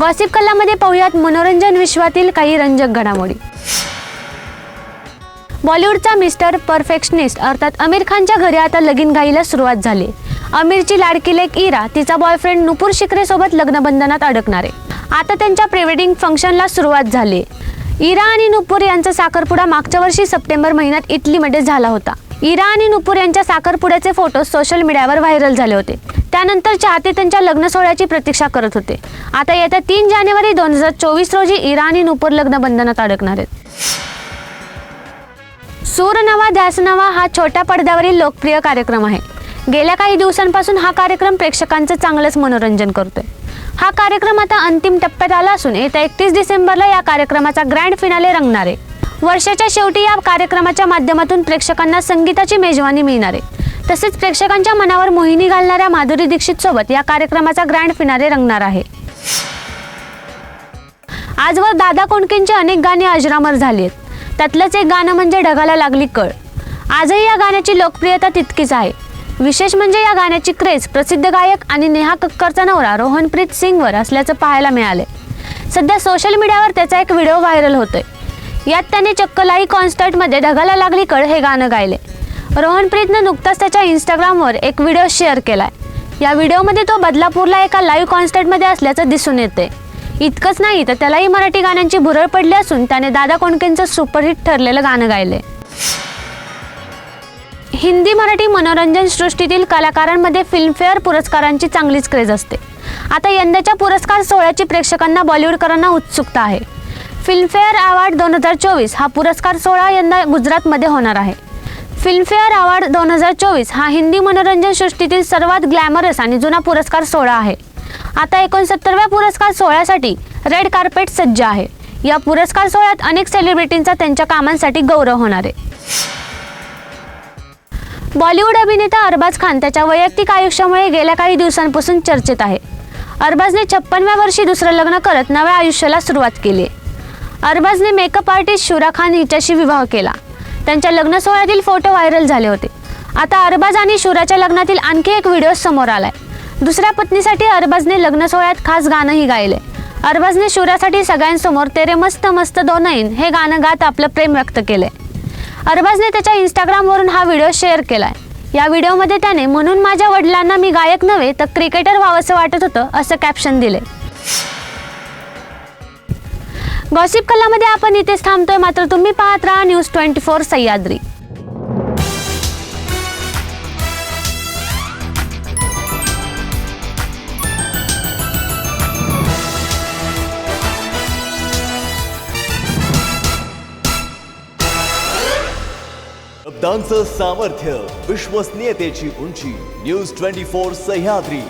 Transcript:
Gossip कल्लामध्ये पाहुयात मनोरंजन विश्वातील काही रंजक घडामोडी. बॉलिवूडचा मिस्टर परफेक्शनिस्ट अर्थात आमिर खानच्या घरी आता लगीन घाईला सुरुवात झाली. आमिरची लाडकी लेक इरा तिचा बॉयफ्रेंड नुपूर शिकरेसोबत लग्नबंधनात अडकणार. आहे आता त्यांच्या प्रिवेडिंग फंक्शनला सुरुवात झाली. इरा आणि नुपूर यांचा साखरपुडा मागच्या वर्षी सप्टेंबर महिन्यात इटलीमध्ये झाला होता. इरा आणि नुपूर यांच्या साखरपुड्याचे फोटो सोशल मीडियावर व्हायरल झाले होते. त्यानंतर चाहते त्यांच्या लग्न सोहळ्याची प्रतीक्षा करत होते. आता येत्या तीन जानेवारी दोन हजार चोवीस रोजी इरा आणि नुपूर लग्नबंधनात अडकणार आहेत. सूरनवा ध्यासनवा हा छोट्या पडद्यावरील लोकप्रिय कार्यक्रम आहे. गेल्या काही दिवसांपासून हा कार्यक्रम प्रेक्षकांचं चांगलंच मनोरंजन करतोय. हा कार्यक्रम आता अंतिम टप्प्यात आला असून येत्या एकतीस डिसेंबरला या कार्यक्रमाचा ग्रँड फिनाले रंगणार आहे. वर्षाच्या शेवटी या कार्यक्रमाच्या माध्यमातून प्रेक्षकांना संगीताची मेजवानी मिळणार आहे. तसेच प्रेक्षकांच्या मनावर मोहिनी घालणाऱ्या माधुरी दीक्षित सोबत या कार्यक्रमाचा ग्रँड फिनारे रंगणार आहे. आजवर दादा कोंडकेंची अनेक गाणी अजरामर झाली आहेत त्यातलंच एक गाणं म्हणजे ढगाला लागली कळ. आजही या गाण्याची लोकप्रियता तितकीच आहे. विशेष म्हणजे या गाण्याची क्रेज प्रसिद्ध गायक आणि नेहा कक्करचा नवरा रोहनप्रीत सिंगवर असल्याचं पाहायला मिळाले सध्या सोशल मीडियावर त्याचा एक व्हिडिओ व्हायरल होतोय. यात त्याने चक्कलाई कॉन्सर्टमध्ये ढगाला लागली कळ हे गाणं गायले. रोहनप्रीतनं नुकताच त्याच्या इंस्टाग्रामवर एक व्हिडिओ शेअर केलाय. या व्हिडिओमध्ये तो बदलापूरला एका लाईव्ह कॉन्सर्टमध्ये असल्याचं दिसून येते इतकंच नाही तर त्यालाही मराठी गाण्यांची भुरळ पडली असून त्याने दादा कोंडकेंचं सुपरहिट ठरलेलं गाणं गायले हिंदी मराठी मनोरंजन सृष्टीतील कलाकारांमध्ये फिल्मफेअर पुरस्कारांची चांगलीच क्रेज असते. आता यंदाच्या पुरस्कार सोहळ्याची प्रेक्षकांना बॉलिवूडकरांना उत्सुकता आहे. फिल्मफेअर अवॉर्ड दोन हजार चोवीस हा पुरस्कार सोहळा यंदा गुजरातमध्ये होणार आहे. फिल्मफेअर अवॉर्ड दोन हजार चोवीस हा हिंदी मनोरंजन सृष्टीतील सर्वात ग्लॅमरस आणि जुना पुरस्कार सोहळा आहे. आता एकोणसत्तरव्या पुरस्कार सोहळ्यासाठी रेड कार्पेट सज्ज आहे. या पुरस्कार सोहळ्यात अनेक सेलिब्रिटींचा त्यांच्या कामांसाठी गौरव होणार आहे. बॉलिवूड अभिनेता अरबाज खान त्याच्या वैयक्तिक आयुष्यामुळे गेल्या काही दिवसांपासून चर्चेत आहे. अरबाजने छप्पनव्या वर्षी दुसरं लग्न करत नव्या आयुष्याला सुरुवात केली आहे. अरबाजने मेकअप आर्टिस्ट शुरा खान हिच्याशी विवाह केला. त्यांच्या लग्न सोहळ्यातील फोटो व्हायरल झाले होते. आता अरबाज आणि शुराच्या लग्नातील आणखी एक व्हिडिओ समोर आलाय. दुसऱ्या पत्नीसाठी अरबाजने लग्न सोहळ्यात खास गाणंही गायले अरबाजने शुरासाठी सगळ्यांसमोर तेरे मस्त मस्त दोनईन हे गाणं गात आपलं प्रेम व्यक्त केले अरबाजने त्याच्या इंस्टाग्रामवरून हा व्हिडिओ शेअर केलाय. या व्हिडिओमध्ये त्याने म्हणून माझ्या वडिलांना मी गायक नव्हे तर क्रिकेटर व्हावंसं वाटत होतं असं कॅप्शन दिले गॉसिप कलामध्ये आपण इथेच थांबतोय. मात्र तुम्ही पाहत राहा न्यूज ट्वेंटी फोर सह्याद्री. शब्दांचं सामर्थ्य विश्वसनीयतेची उंची न्यूज ट्वेंटी फोर सह्याद्री.